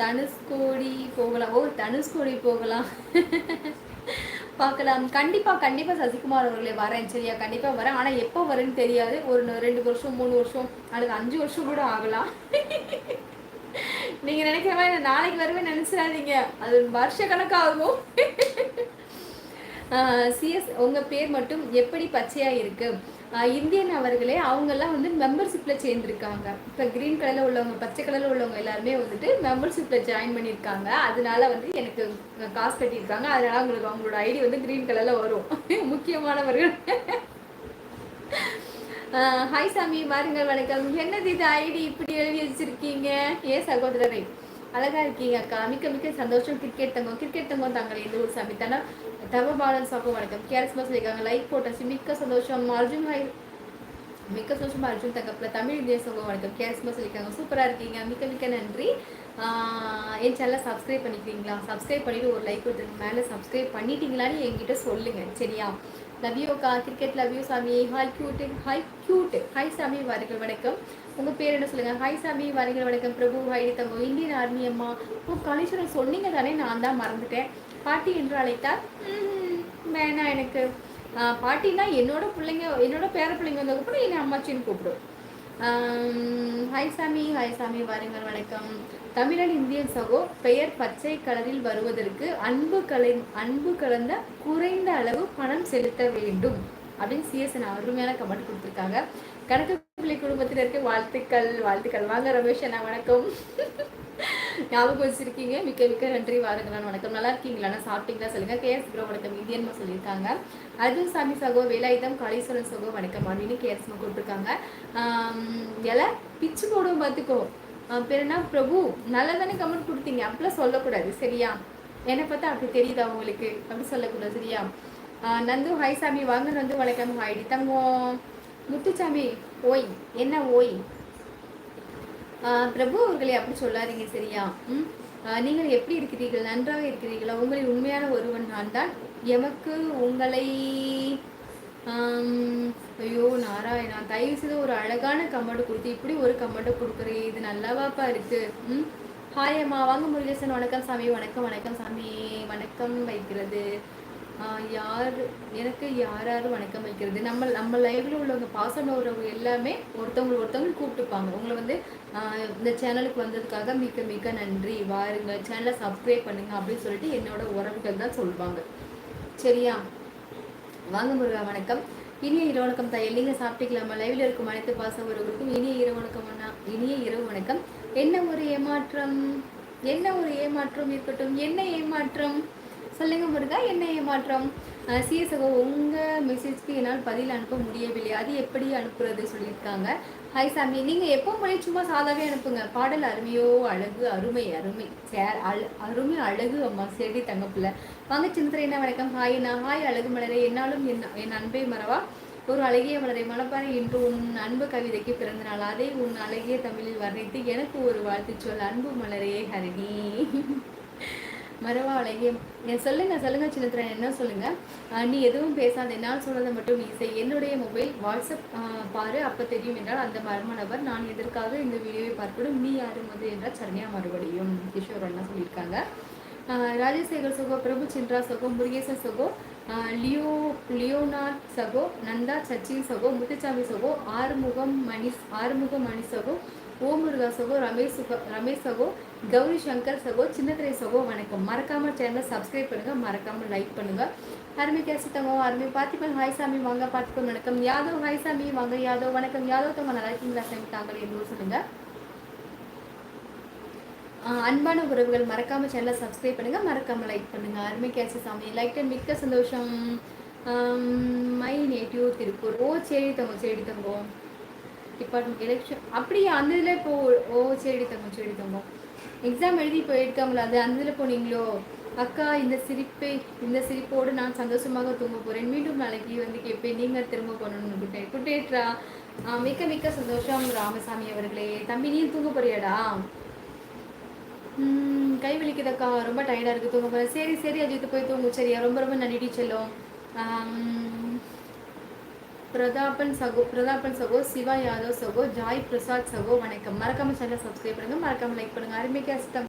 தனுஷ்கோடி போகலாம். ஓ தனுஷ்கோடி போகலாம். பார்க்கலாம். கண்டிப்பாக கண்டிப்பாக சசிகுமார் அவர்களே வரேன். சரியா கண்டிப்பாக வரேன். ஆனால் எப்போ வரேன்னு தெரியாது. ஒரு ரெண்டு வருஷம் மூணு வருஷம் அல்லது அஞ்சு வருஷம் கூட ஆகலாம். நீங்கள் நினைக்கிற மாதிரி நாளைக்கு வரவே நினச்சிடாதீங்க. அது வருஷ கணக்காகும். சிஎஸ் உங்கள் பேர் மட்டும் எப்படி பச்சையாக இருக்குது இந்தியன் அவர்களே அவங்கெல்லாம் வந்து மெம்பர்ஷிப்பில் சேர்ந்துருக்காங்க. இப்போ க்ரீன் கலரில் உள்ளவங்க பச்சை கலரில் உள்ளவங்க எல்லாருமே வந்துட்டு மெம்பர்ஷிப்பில் ஜாயின் பண்ணியிருக்காங்க. அதனால வந்து எனக்கு காசு கட்டியிருக்காங்க. அதனால அவங்களுக்கு அவங்களோட ஐடி வந்து க்ரீன் கலரில் வரும். முக்கியமானவர்கள். ஹாய் சாமி வாருங்கள் வணக்கம். என்னது இது ஐடி இப்படி எழுதி வச்சிருக்கீங்க? ஏ சகோதரரை. அழகா இருக்கீங்க அக்கா. மிக்க மிக்க சந்தோஷம். கிரிக்கெட் தங்கம் கிரிக்கெட் தங்கம் தாங்கள். எந்த ஊர் சாமி தவ பாலன் சாப்பிடும் வணக்கம். கேரஸ் மாஸ் இருக்காங்க லைக் போட்டாச்சு மிக்க சந்தோஷம். அர்ஜுன் ஹாய் மிக்க சந்தோஷமாக அர்ஜுன் தங்கப்பில் தமிழ் இந்திய சமூகம் வணக்கம். கேரஸ் சொல்லியிருக்காங்க. இருக்காங்க சூப்பராக இருக்கீங்க. மிக்க மிக்க நன்றி. என் சேனலை சப்ஸ்கிரைப் பண்ணிக்கிறீங்களா? சப்ஸ்கிரைப் பண்ணிவிட்டு ஒரு லைக் கொடுத்துருங்க. மேலே சப்ஸ்கிரைப் பண்ணிட்டீங்களான்னு என்கிட்ட சொல்லுங்கள் சரியா? லவ் யூ அக்கா. கிரிக்கெட் லவ் யூ சாமி. Hi cute hi cute hi சாமி வாருங்கள் வணக்கம். உங்கள் பேர் என்ன சொல்லுங்கள் ஹாய் சாமி வாருங்கள் வணக்கம். பிரபு ஹாய் தங்கம். இந்தியன் ஆர்மி அம்மா. ஓ காளீஸ்வரன் சொன்னீங்க தானே? நான் தான் மறந்துட்டேன். பாட்டி என்று அழைத்தால் வேணாம் எனக்கு. பாட்டினா என்னோட பிள்ளைங்க என்னோட பேர பிள்ளைங்க வந்ததுக்கப்புறம் என்னை அம்மாச்சின்னு கூப்பிடும். ஹாய் சாமி ஹாய் சாமி வாருங்கள் வணக்கம். தமிழன் இந்தியன் சகோ பெயர் பச்சை கலரில் வருவதற்கு அன்பு கலை அன்பு கலந்த குறைந்த அளவு பணம் செலுத்த வேண்டும். அப்படின்னு சிஎஸ்என் அருமையான கமெண்ட் கொடுத்துருக்காங்க. கணக்கு பிள்ளை குடும்பத்தினருக்கு வாழ்த்துக்கள் வாழ்த்துக்கள். வாங்க ரமேஷ் அண்ணா வணக்கம். ஞாபகம் வச்சிருக்கீங்க? மிக்க மிக்க நன்றி. வாருங்களான் வணக்கம். நல்லா இருக்கீங்களா? சாப்பிட்டீங்களா? சொல்லுங்க. கேஎஸ் ப்ரோ வணக்கம். இந்தியன்மா சொல்லியிருக்காங்க. அர்ஜுன் சாமி சகோ வேலாயுதம் காளீஸ்வரன் சகோ வணக்கம். அப்படின்னு கேஎஸ்மா கூப்பிட்டுருக்காங்க எல்லாம் பிச்சு போடுவோம் பார்த்துக்கோ. பேருனா பிரபு. நல்லா தானே கமெண்ட் கொடுத்தீங்க. அப்படிலாம் சொல்லக்கூடாது. சரியா? என்னை பார்த்தா அப்படி தெரியுதா உங்களுக்கு? அப்படி சொல்லக்கூடாது. சரியா? நந்து ஹாய் சாமி. வாங்க நந்து வணக்கம். ஹாய்டி தங்கம். முத்துச்சாமி ஓய் என்ன ஓய்? பிரபு அவர்களை அப்படி சொல்லாதீங்க சரியா? ம்? நீங்கள் எப்படி இருக்கிறீர்கள்? நன்றாக இருக்கிறீர்களா? உங்களின் உண்மையான ஒருவன் நான் தான். எமக்கு உங்களை ஐயோ நாராயணா தயவு செய்து ஒரு அழகான கமெண்ட் கொடுத்து இப்படி ஒரு கமெண்ட்டை கொடுக்குறேன் இது நல்லாவாப்பா இருக்கு. ம்? ஹாய் அம்மா வாங்க முருகேசன் வணக்கம் சாமி வணக்கம் வணக்கம் சாமி. வணக்கம் வைக்கிறது. யார் எனக்கு யார் யாரும் வணக்கம் வைக்கிறது? நம்ம நம்ம லைவில் உள்ளவங்க பாசம் உறவு எல்லாமே ஒருத்தவங்க ஒருத்தவங்க கூப்பிட்டுப்பாங்க. உங்களை வந்து இந்த சேனலுக்கு வந்ததுக்காக மிக்க மிக்க நன்றி. வாருங்க சேனலை சப்ஸ்கிரைப் பண்ணுங்க அப்படின்னு சொல்லிட்டு என்னோட உறவுகள் தான் சொல்லுவாங்க. சரியா? வாங்க முருகா வணக்கம். இனிய இரவு வணக்கம் தையல் நீங்கள் சாப்பிட்டுக்கலாமா லைவில் இருக்கும் அனைத்து பாச உறவுகளுக்கும் இனிய இரவு வணக்கம் இனிய இரவு வணக்கம். என்ன ஒரு ஏமாற்றம்? என்ன ஒரு ஏமாற்றம் இருக்கட்டும்? என்ன ஏமாற்றம்? சொல்லுங்க முருகா என்ன ஏமாற்றம் சிஎஸ்ஓ உங்கள் மெசேஜ்க்கு என்னால் பதில் அனுப்ப முடியவில்லை. அது எப்படி அனுப்புறது சொல்லியிருக்காங்க. ஹாய் சாமி நீங்கள் எப்போ மொழி சும்மா சாதாவே அனுப்புங்க. பாடல் அருமையோ அழகு அருமை அருமை. சேர் அழ அருமை அழகு அம்மா செடி தங்கப்பில்ல வாங்க சிந்தரை என்ன வணக்கம். ஹாய் நான் ஹாய் அழகு மலரை. என்னாலும் என் என் அன்பை மறவா? ஒரு அழகிய மலரை மலப்பாறை இன்று உன் அன்பு கவிதைக்கு பிறந்த நாள். அதை உன் அழகிய தமிழில் வர்ணித்து எனக்கு ஒரு வாழ்த்து சொல். அன்பு மலரே ஹரிணி. மறவா அழகிய என் சொல்லுங்க சொல்லுங்க சின்னத்திரன் என்ன சொல்லுங்க? நீ எதுவும் பேசாத. என்னால் சொன்னதை மட்டும் நீ செய். என்னுடைய மொபைல் வாட்ஸ்அப் பாரு. அப்போ தெரியும் என்றால் அந்த மர்ம நபர் நான் எதற்காக இந்த வீடியோவை பார்க்கணும் நீ யாரு முது என்றால் சரண்யா மறுபடியும். கிஷோர் அண்ணா சொல்லியிருக்காங்க. ராஜசேகர் சகோ பிரபு சின்ரா சகோ முருகேசன் சகோ லியோ லியோனார் சகோ நந்தா சச்சின் சகோ முத்துச்சாமி சகோ ஆறுமுகம் மணி ஆறுமுகம் மணி சகோ ஓ முருகா சகோ ரமேஷ் சுக ரமேஷ் சகோ கௌரி சங்கர் சகோ சின்னத்திரை சகோ வணக்கம். மறக்காமல் சேனலை சப்ஸ்கிரைப் பண்ணுங்கள் மறக்காமல் லைக் பண்ணுங்கள் அருமை கேசி அருமை பார்த்திபன் ஹாய் சாமி வாங்க பார்த்திபன் வணக்கம். யாதவ் ஹாய் சாமி வாங்க யாதவ் வணக்கம். யாதவ் தங்க நல்லா இருக்கீங்களா சாமி தாங்கள் என்று சொல்லுங்கள் அன்பான உறவுகள் மறக்காம சேனலை சப்ஸ்கிரைப் பண்ணுங்க. மறக்காமல் லைக் பண்ணுங்க. அருமை கேசி சாமி லைக் அண்ட் மிக்க சந்தோஷம். My native Tiruppur. ஓ சரி தங்கோ சரி தங்கோ. டிபார்ட்மெண்ட் எலெக்ஷன் அப்படியே? அந்த இதில் இப்போ ஓ சரி தங்கம் சரி தங்கம். எக்ஸாம் எழுதி போயிருக்காங்களா? அது அந்த இதில் போனீங்களோ? அக்கா இந்த சிரிப்பை இந்த சிரிப்போடு நான் சந்தோஷமாக தூங்க போகிறேன் மீண்டும் நாளைக்கு வந்து கேட்பேன். நீங்கள் திரும்ப போகணும்னு குட்டேன் குட்டேட்ரா மிக்க மிக்க சந்தோஷம் ராமசாமி அவர்களே. தம்பி நீ தூங்க போறியாடா? கை வலிக்குதக்கா. ரொம்ப டயர்டாக இருக்குது தூங்க போகிறேன் சரி சரி அஜித்து போய் தூங்கு. சரியா? ரொம்ப ரொம்ப நன்றி செல்லும். பிரதாபன் சகோ பிரதாபன் சகோ சிவா யாதவ் சகோ ஜாய் பிரசாத் சகோ வணக்கம். மறக்காம சேனல் சப்ஸ்கிரைப் பண்ணுங்க. மறக்காம லைக் பண்ணுங்க. அருமைக்கா